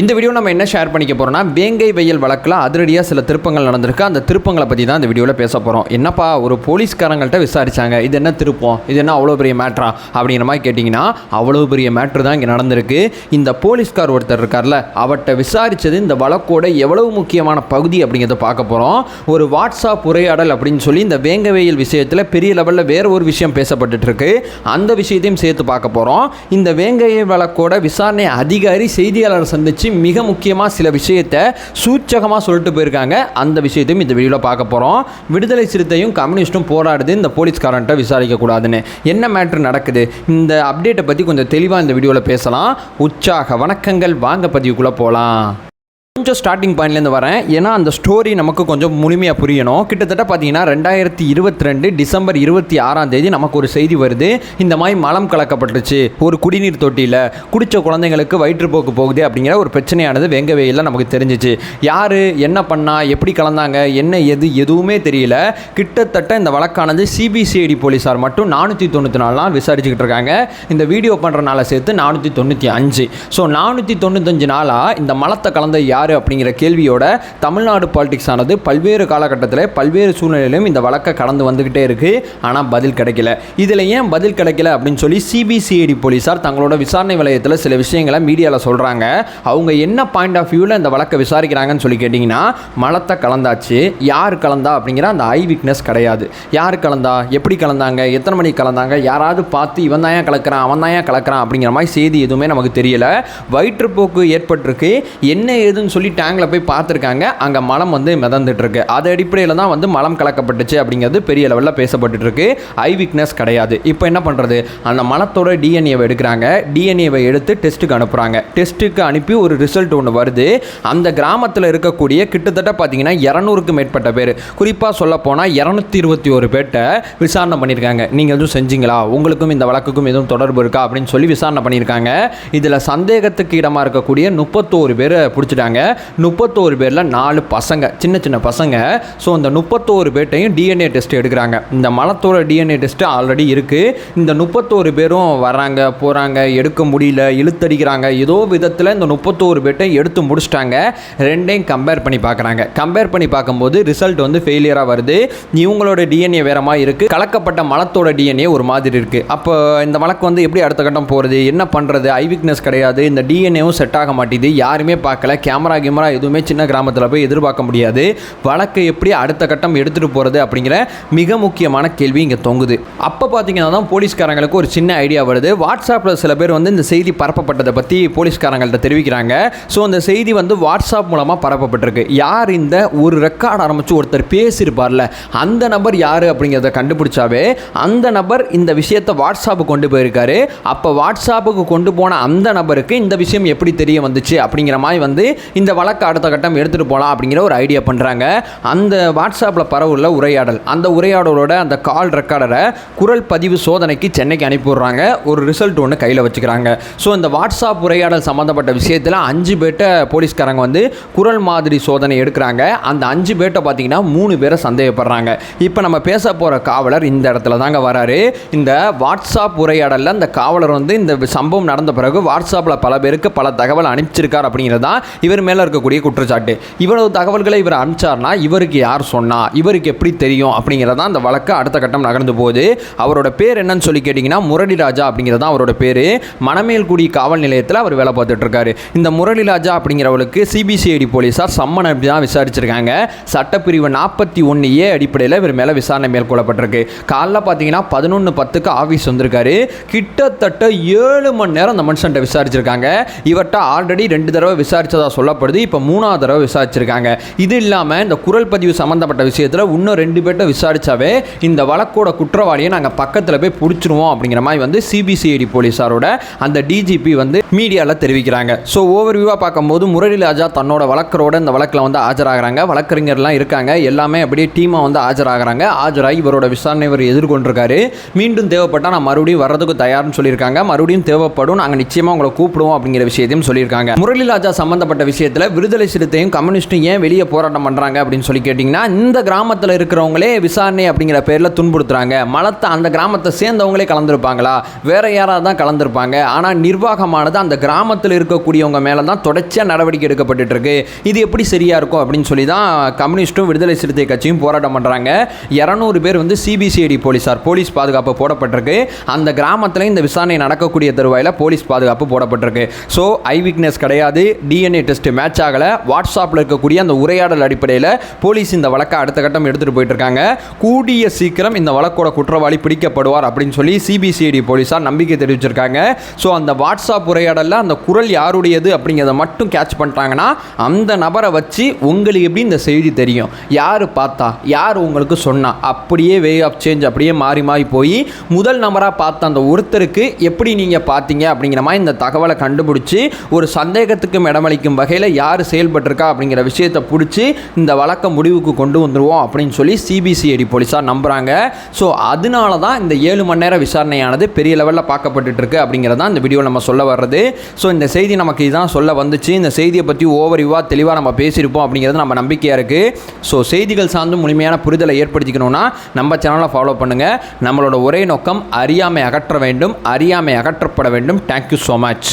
இந்த வீடியோ நம்ம என்ன ஷேர் பண்ணிக்க போகிறோம்னா வேங்கை வெயில் வழக்கில் அதிரடியாக சில திருப்பங்கள் நடந்திருக்கு. அந்த திருப்பங்களை பற்றி தான் இந்த வீடியோவில் பேச போகிறோம் என்னப்பா ஒரு போலீஸ்காரங்கள்ட்ட விசாரிச்சாங்க. இது என்ன திருப்பம்? இது என்ன அவ்வளோ பெரிய மேட்ரா அப்படிங்கிற மாதிரி கேட்டிங்கன்னா அவ்வளோ பெரிய மேட்ரு தான் இங்கே நடந்திருக்கு. இந்த போலீஸ்கார் ஒருத்தர் இருக்கார்ல அவர்கிட்ட விசாரித்தது இந்த வழக்கோட எவ்வளவு முக்கியமான பகுதி அப்படிங்கிறத பார்க்க போகிறோம் ஒரு வாட்ஸ்அப் உரையாடல் அப்படின்னு சொல்லி இந்த வேங்க வெயில் விஷயத்தில் பெரிய லெவலில் வேற ஒரு விஷயம் பேசப்பட்டுட்டு இருக்கு. அந்த விஷயத்தையும் சேர்த்து பார்க்க போகிறோம் இந்த வேங்கைய வழக்கோட விசாரணை அதிகாரி செய்தியாளர் சந்திச்சு மிக முக்கியமாக சில விஷயத்தை சூச்சகமாக சொல்லிட்டு போயிருக்காங்க. அந்த விஷயத்தையும் இந்த வீடியோவில் பார்க்க போகிறோம் விடுதலை சிறுத்தையும் கம்யூனிஸ்ட்டும் போராடுது. இந்த போலீஸ்காரன்ட்ட விசாரிக்கக்கூடாதுன்னு என்ன மேட்ரு நடக்குது? இந்த அப்டேட்டை பற்றி கொஞ்சம் தெளிவாக இந்த வீடியோவில் பேசலாம். உற்சாக வணக்கங்கள். வாங்க பதிவுக்குள்ளே போகலாம் கொஞ்சம் ஸ்டார்டிங் பாயிண்ட்லேருந்து வரேன். ஏன்னா அந்த ஸ்டோரி நமக்கு கொஞ்சம் முழுமையாக புரியணும். கிட்டத்தட்ட பார்த்தீங்கன்னா ரெண்டாயிரத்தி இருபத்தி ரெண்டு டிசம்பர் இருபத்தி ஆறாம் தேதி நமக்கு ஒரு செய்தி வருது. இந்த மாதிரி மலம் கலக்கப்பட்டுருச்சு. ஒரு குடிநீர் தொட்டியில் குடித்த குழந்தைங்களுக்கு வயிற்றுப்போக்கு போகுது அப்படிங்கிற ஒரு பிரச்சனையானது வெங்க வெயிலில் நமக்கு தெரிஞ்சிச்சு. யார் என்ன பண்ணா எப்படி கலந்தாங்க என்ன எது எதுவுமே தெரியல. கிட்டத்தட்ட இந்த வழக்கானது சிபிசிஐடி போலீஸார் மட்டும் நானூற்றி தொண்ணூற்றி நாலு நாள் விசாரிச்சுக்கிட்டு இருக்காங்க. இந்த வீடியோ பண்ணுறனால சேர்த்து நானூற்றி தொண்ணூற்றி அஞ்சு. ஸோ நானூற்றி தொண்ணூத்தஞ்சு நாளாக இந்த மலத்தை கலந்த யார் அப்படிங்கிற கேள்வியோட தமிழ்நாடு பாலிடிக்ஸ் ஆனது பல்வேறு காலகட்டத்தில் பல்வேறு சூழ்நிலையிலும் இந்த வழக்கை கடந்து வந்துக்கிட்டே இருக்குது ஆனால் பதில் கிடைக்கல. இதில் ஏன் பதில் கிடைக்கல அப்படின்னு சொல்லி சிபிசிஐடி போலீஸார் தங்களோட விசாரணை வலயத்தில் சில விஷயங்களை மீடியாவில் சொல்கிறாங்க அவங்க என்ன பாயிண்ட் ஆஃப் வியூவில் இந்த வழக்கை விசாரிக்கிறாங்கன்னு சொல்லி கேட்டிங்கன்னா மலத்தை கலந்தாச்சு. யார் கலந்தா அப்படிங்கிற அந்த ஐ விக்னஸ் கிடையாது. யார் கலந்தா? எப்படி கலந்தாங்க? எத்தனை மணிக்கு கலந்தாங்க? யாராவது பார்த்து இவன் தான் ஏன் கலக்கிறான்? அவன் தான் ஏன் கலக்கிறான் அப்படிங்கிற மாதிரி செய்தி எதுவுமே நமக்கு தெரியல. வயிற்றுப்போக்கு ஏற்பட்டிருக்கு. என்ன ஏதுன்னு சொல்லி டேங்கில் போய் பார்த்துருக்காங்க. அங்கே மலம் வந்து மிதந்துட்டுருக்கு. அது அடிப்படையில் தான் வந்து மலம் கலக்கப்பட்டுச்சு அப்படிங்கிறது பெரிய லெவலில் பேசப்பட்டுட்டு ஐ வீக்னஸ் கிடையாது. இப்போ என்ன பண்ணுறது அந்த மலத்தோட டிஎன்ஏவை எடுக்கிறாங்க. டிஎன்ஏவை எடுத்து டெஸ்ட்டுக்கு அனுப்புகிறாங்க டெஸ்ட்டுக்கு அனுப்பி ஒரு ரிசல்ட் ஒன்று வருது. அந்த கிராமத்தில் இருக்கக்கூடிய கிட்டத்தட்ட பார்த்தீங்கன்னா இரநூறுக்கு மேற்பட்ட பேர். குறிப்பாக சொல்லப்போனால் இரநூத்தி இருபத்தி ஒரு பேர்கிட்ட விசாரணை பண்ணியிருக்காங்க. நீங்கள் எதுவும் செஞ்சீங்களா? உங்களுக்கும் இந்த வழக்குக்கும் எதுவும் தொடர்பு இருக்கா? அப்படின்னு சொல்லி விசாரணை பண்ணியிருக்காங்க. இதில் சந்தேகத்துக்கு இடமாக இருக்கக்கூடிய முப்பத்தோரு பேரை பிடிச்சிட்டாங்க. முப்பத்தோரு பேரில் நாலு பசங்க சின்ன சின்ன பசங்க. ஸோ அந்த முப்பத்தோரு பேர்ட்டையும் டிஎன்ஏ டெஸ்ட் எடுக்கிறாங்க. இந்த மலத்தோட டிஎன்ஏ டெஸ்ட்டு ஆல்ரெடி இருக்குது இந்த முப்பத்தோரு பேரும் வராங்க போகிறாங்க எடுக்க முடியல இழுத்தடிக்கிறாங்க. ஏதோ விதத்தில் இந்த முப்பத்தோரு பேர்ட்டையும் எடுத்து முடிச்சிட்டாங்க. ரெண்டையும் கம்பேர் பண்ணி பார்க்குறாங்க. கம்பேர் பண்ணி பார்க்கும்போது ரிசல்ட் வந்து ஃபெயிலியராக வருது. இவங்களோட டிஎன்ஏ வேற மாதிரி இருக்குது கலக்கப்பட்ட மலத்தோட டிஎன்ஏ ஒரு மாதிரி இருக்குது அப்போ இந்த மலக்கு வந்து எப்படி அடுத்த கட்டம் போகிறது என்ன பண்ணுறது ஐ விக்னஸ் கிடையாது. இந்த டிஎன்ஏவும் செட் ஆக மாட்டேது யாருமே பார்க்கல. கேமரா கேமரா எதுவுமே சின்ன கிராமத்தில் போய் எதிர்பார்க்க முடியாது. வழக்கை எப்படி அடுத்த கட்டம் எடுத்துகிட்டு போகிறது அப்படிங்கிற மிக முக்கியமான கேள்வி இங்கே தொங்குது. அப்போ பார்த்தீங்கன்னா தான் போலீஸ்காரங்களுக்கு ஒரு சின்ன ஐடியா வருது. வாட்ஸ்அப்பில் சில பேர் வந்து இந்த செய்தி பரப்பப்பட்டதை பற்றி போலீஸ்காரங்கள்ட்ட தெரிவிக்கிறாங்க. ஸோ அந்த செய்தி வந்து வாட்ஸ்அப் மூலமாக பரப்பப்பட்டிருக்கு. யார் இந்த ஒரு ரெக்கார்ட் ஆரம்பித்து ஒருத்தர் பேசியிருப்பார்ல அந்த நபர் யார் அப்படிங்கிறத கண்டுபிடிச்சாவே அந்த நபர் இந்த விஷயத்தை வாட்ஸ்அப்புக்கு கொண்டு போயிருக்காரு. அப்போ வாட்ஸ்அப்புக்கு கொண்டு போன அந்த நபருக்கு இந்த விஷயம் எப்படி தெரிய வந்துச்சு அப்படிங்கிற மாதிரி வந்து இந்த வழக்கு அடுத்த கட்டம் எடுத்துகிட்டு போகலாம் அப்படிங்கிற ஒரு ஐடியா பண்ணுறாங்க அந்த வாட்ஸ்அப்பில் பரவுள்ள உரையாடல். அந்த உரையாடலோட அந்த கால் ரெக்கார்டரை குரல் பதிவு சோதனைக்கு சென்னைக்கு அனுப்பி விட்றாங்க. ஒரு ரிசல்ட் ஒன்று கையில் வச்சுக்கிறாங்க. ஸோ இந்த வாட்ஸ்அப் உரையாடல் சம்மந்தப்பட்ட விஷயத்தில் அஞ்சு பேர்ட்ட போலீஸ்காரங்க வந்து குரல் மாதிரி சோதனை எடுக்கிறாங்க. அந்த அஞ்சு பேர்ட்ட பார்த்தீங்கன்னா மூணு பேரை சந்தேகப்படுறாங்க. இப்போ நம்ம பேச போகிற காவலர் இந்த இடத்துல தாங்க வராரு. இந்த வாட்ஸ்அப் உரையாடலில் அந்த காவலர் வந்து இந்த சம்பவம் நடந்த பிறகு வாட்ஸ்அப்பில் பல பேருக்கு பல தகவல் அனுப்பிச்சிருக்கார் அப்படிங்கிறது தான் இவர் மேலே இருக்கக்கூடிய குற்றச்சாட்டு. இவ்வளவு தகவல்களை இவர் அனுப்பிச்சார்னா இவருக்கு யார் சொன்னா இவருக்கு எப்படி தெரியும் அப்படிங்கிறதான் அந்த வழக்கு அடுத்த கட்டம் நகர்ந்து போகுது. அவரோட பேர் என்னன்னு சொல்லி கேட்டிங்கன்னா முரளி ராஜா அப்படிங்கிறது தான் அவரோட பேர். மணமேல்குடி காவல் நிலையத்தில் அவர் வேலை பார்த்துட்டு இருக்காரு. இந்த முரளி ராஜா அப்படிங்கிறவளுக்கு சிபிசிஐடி போலீஸார் சம்மன் அப்படி தான் விசாரிச்சிருக்காங்க. சட்டப்பிரிவு நாற்பத்தி ஒன்று ஏ அடிப்படையில் இவர் மேலே விசாரணை மேற்கொள்ளப்பட்டிருக்கு. காலைல பார்த்தீங்கன்னா பதினொன்று பத்துக்கு ஆஃபீஸ் வந்திருக்காரு. கிட்டத்தட்ட ஏழு மணி நேரம் அந்த மனுஷன்ட்ட விசாரிச்சிருக்காங்க. இவர்கிட்ட ஆல்ரெடி ரெண்டு தடவை விசாரிச்சதா சொல்லப்படுது. இப்போ மூணாவது தடவை விசாரிச்சிருக்காங்க. இது இல்லாமல் இந்த குரல் பதிவு சம்மந்தப்பட்ட விஷயத்தில் இன்னும் ரெண்டு பேர்ட்ட விசாரிச்சாவே இந்த வழக்கோட குற்றவாளியை நாங்கள் பக்கத்தில் போய் பிடிச்சிருவோம் அப்படிங்கிற மாதிரி வந்து சிபிசிஐடி போலீஸாரோட அந்த டிஜிபி வந்து மீடியாவில் தெரிவிக்கிறாங்க. ஸோ ஓவர் வியூவாக பார்க்கும்போது முரளி ராஜா தன்னோட வழக்கரோட இந்த வழக்கில் வந்து ஆஜராகிறாங்க. வழக்கறிஞர்லாம் இருக்காங்க. எல்லாமே அப்படியே டீமாக வந்து ஆஜராகிறாங்க. ஆஜராகி இவரோட விசாரணை இவர் எதிர்கொண்டிருக்காரு. மீண்டும் தேவைப்பட்டால் நான் மறுபடியும் வர்றதுக்கு தயார்னு சொல்லியிருக்காங்க. மறுபடியும் தேவைப்படும். நாங்கள் நிச்சயமாக உங்களை கூப்பிடுவோம் அப்படிங்கிற விஷயத்தையும் சொல்லியிருக்காங்க. முரளி ராஜா விஷயம் விஷயத்தில் விடுதலை சிறுத்தையும் கம்யூனிஸ்ட்டும் ஏன் வெளியே போராட்டம் பண்ணுறாங்க அப்படின்னு சொல்லி கேட்டிங்கன்னா இந்த கிராமத்தில் இருக்கிறவங்களே விசாரணை அப்படிங்கிற பேரில் துன்புறுத்துறாங்க. மலத்தை அந்த கிராமத்தை சேர்ந்தவங்களே கலந்துருப்பாங்களா? வேற யாராவது தான் கலந்துருப்பாங்க. ஆனால் நிர்வாகமானது அந்த கிராமத்தில் இருக்கக்கூடியவங்க மேலே தான் தொடர்ச்சியாக நடவடிக்கை எடுக்கப்பட்டுட்டு இருக்கு இது எப்படி சரியாக இருக்கும் அப்படின்னு சொல்லி தான் கம்யூனிஸ்ட்டும் விடுதலை சிறுத்தை கட்சியும் போராட்டம் பண்ணுறாங்க இரநூறு பேர் வந்து சிபிசிஐடி போலீஸார் போலீஸ் பாதுகாப்பு போடப்பட்டிருக்கு. அந்த கிராமத்தில் இந்த விசாரணை நடக்கக்கூடிய தருவாயில் போலீஸ் பாதுகாப்பு போடப்பட்டிருக்கு. ஸோ ஐ வீக்னஸ் கிடையாது. டிஎன்ஏ டெஸ்ட் மேட்ச் ஆகலை. வாட்ஸ்அப்பில் இருக்கக்கூடிய அந்த உரையாடல் அடிப்படையில் போலீஸ் இந்த வழக்கை அடுத்த கட்டம் எடுத்துகிட்டு போயிட்டு இருக்காங்க. கூடிய சீக்கிரம் இந்த வழக்கோட குற்றவாளி பிடிக்கப்படுவார் அப்படின்னு சொல்லி சிபிசிஐடி போலீஸார் நம்பிக்கை தெரிவிச்சிருக்காங்க. ஸோ அந்த வாட்ஸ்அப் உரையாடலில் அந்த குரல் யாருடையது அப்படிங்கிறத மட்டும் கேட்ச் பண்ணிட்டாங்கன்னா அந்த நபரை வச்சு உங்களுக்கு எப்படி இந்த செய்தி தெரியும்? யார் பார்த்தா? யார் உங்களுக்கு சொன்னா? அப்படியே வே ஆஃப் சேஞ்ச் அப்படியே மாறி மாறி போய் முதல் நபராக பார்த்த அந்த ஒருத்தருக்கு எப்படி நீங்கள் பார்த்தீங்க அப்படிங்கிற மாதிரி இந்த தகவலை கண்டுபிடிச்சி ஒரு சந்தேகத்துக்கும் இடமளிக்கும் வகையில் யார் செயல்பட்டிருக்கா அப்படிங்கிற விஷயத்தை பிடிச்சி இந்த வழக்க முடிவுக்கு கொண்டு வந்துடுவோம் அப்படின்னு சொல்லி சிபிசிஐடி போலீஸார் நம்புகிறாங்க ஸோ அதனால தான் இந்த ஏழு மணி நேர விசாரணையானது பெரிய லெவலில் பார்க்கப்பட்டுருக்கு அப்படிங்கிறது தான் இந்த வீடியோவில் நம்ம சொல்ல வர்றது. ஸோ இந்த செய்தி நமக்கு இதுதான் சொல்ல வந்துச்சு. இந்த செய்தியை பற்றி ஓவரிவாக தெளிவாக நம்ம பேசியிருப்போம் அப்படிங்கிறது நம்ம நம்பிக்கையாக இருக்குது ஸோ செய்திகள் சார்ந்து முழுமையான புரிதலை ஏற்படுத்திக்கணும்னா நம்ம சேனலை ஃபாலோ பண்ணுங்கள் நம்மளோட ஒரே நோக்கம் அறியாமை அகற்ற வேண்டும் அறியாமை அகற்றப்பட வேண்டும். Thank you so much